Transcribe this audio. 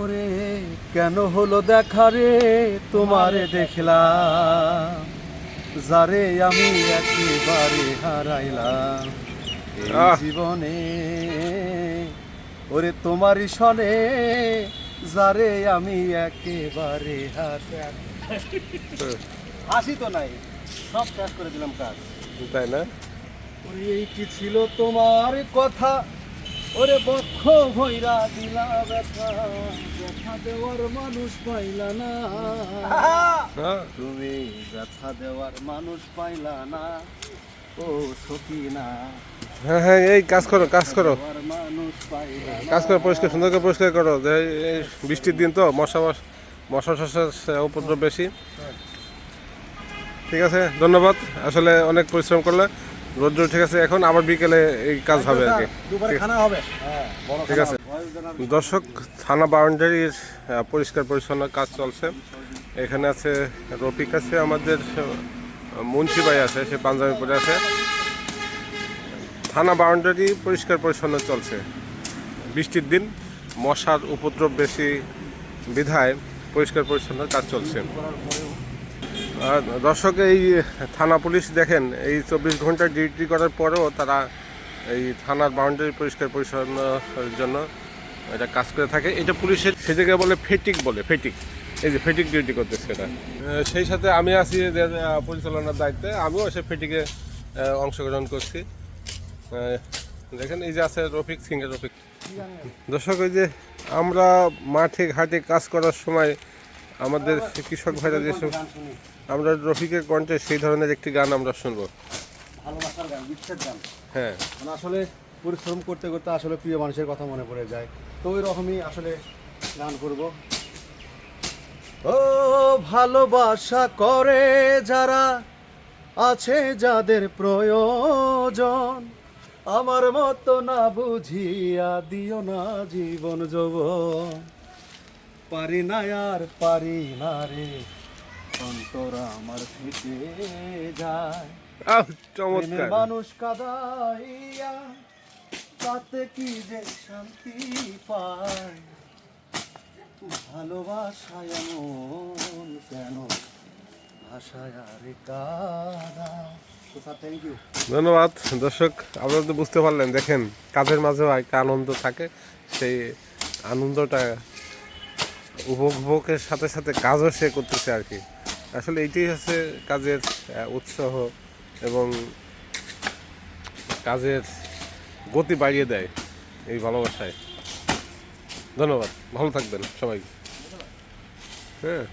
ওরে কেন হলো দেখা রে? তোমারে দেখলাম। যারে আমি একেবারে হারাইলাম। জীবনে ওরে তোমারই সনে যারে আমি একেবারে হাসি তো নাই সব শেষ করে দিলাম কাজ। তাই না? ওরে এই কি ছিল তোমার কথা? ওরে বক্ষ ভৈরা দিলা ব্যথা ব্যথা দেওয়ার মানুষ পাইলা না। হ্যাঁ তুমি ব্যথা দেওয়ার মানুষ পাইলা না। ও সখী না হ্যাঁ হ্যাঁ এই কাজ করো কাজ করো। কাজ করো পরিষ্কার সুন্দর করে পরিষ্কার করো। এই বৃষ্টির দিন তো মশা মশা শসার উপদ্রব বেশি। ঠিক আছে ধন্যবাদ। আসলে অনেক পরিশ্রম করলে। রোদ্র ঠিক আছে এখন আবার বিকেলে এই কাজ হবে আর কি। হ্যাঁ ঠিক আছে। জানার দর্শক থানা বাউন্ডারির পরিষ্কার পরিচ্ছন্ন কাজ চলছে। এখানে আছে রফিক আছে আমাদের মুন্সি ভাই আছে সে পাঞ্জাবি পরে আছে। থানা বাউন্ডারি পরিষ্কার পরিচ্ছন্ন চলছে। বৃষ্টির দিন মশার উপদ্রব বেশি বিধায় পরিষ্কার পরিচ্ছন্ন কাজ চলছে। দর্শক, এই থানা পুলিশ দেখেন, এই চব্বিশ ঘণ্টা ডিউটি করার পরেও তারা এই থানার বাউন্ডারি পরিষ্কার পরিচ্ছন্নের জন্য এটা কাজ করে থাকে। এটা পুলিশের, সে জায়গায় বলে ফেটিক বলে, ফেটিক। এই যে ফেটিক ডিউটি করতেছে এটা। সেই সাথে আমি আছি পরিচালনার দায়িত্বে, আমিও সে ফেটিকে অংশগ্রহণ করছি। দেখেন, এই যে আছে রফিক সিংহের রফিক। দর্শক ওই যে আমরা মাঠে ঘাটে কাজ করার সময় আমাদের কৃষক ভাইরা যেসব আমরা রফিকের কণ্ঠে সেই ধরনের একটি গান আমরা শুনব। ভালোবাসার গান বিচ্ছেদ গান। হ্যাঁ। মানে আসলে পরিশ্রম করতে করতে আসলে প্রিয় মানুষের কথা মনে পড়ে যায়। তো ওই রকমই আসলে গান করব। ও ভালোবাসা করে যারা আছে যাদের প্রয়োজন আমার মতো না বুঝিয়া দিও না জীবন যৌবন। পারি না আর পারি না রে। অন্তর আমার থেকে যায়। চমৎকার। মানুষ কাদাইয়া তাতে কি যে শান্তি পায়? ভালোবাসায় এমন কেন? ভাষায় আর কাদা। ধন্যবাদ। দর্শক আপনারা তো বুঝতে পারলেন দেখেন কাজের মাঝেও একটা আনন্দ থাকে সেই আনন্দটা উপভোগের সাথে সাথে কাজও সে করতেছে আর কি। আসলে এটাই হচ্ছে কাজের উৎসাহ এবং কাজের গতি বাড়িয়ে দেয় এই ভালোবাসায়। ধন্যবাদ, ভালো থাকবেন সবাই। হ্যাঁ।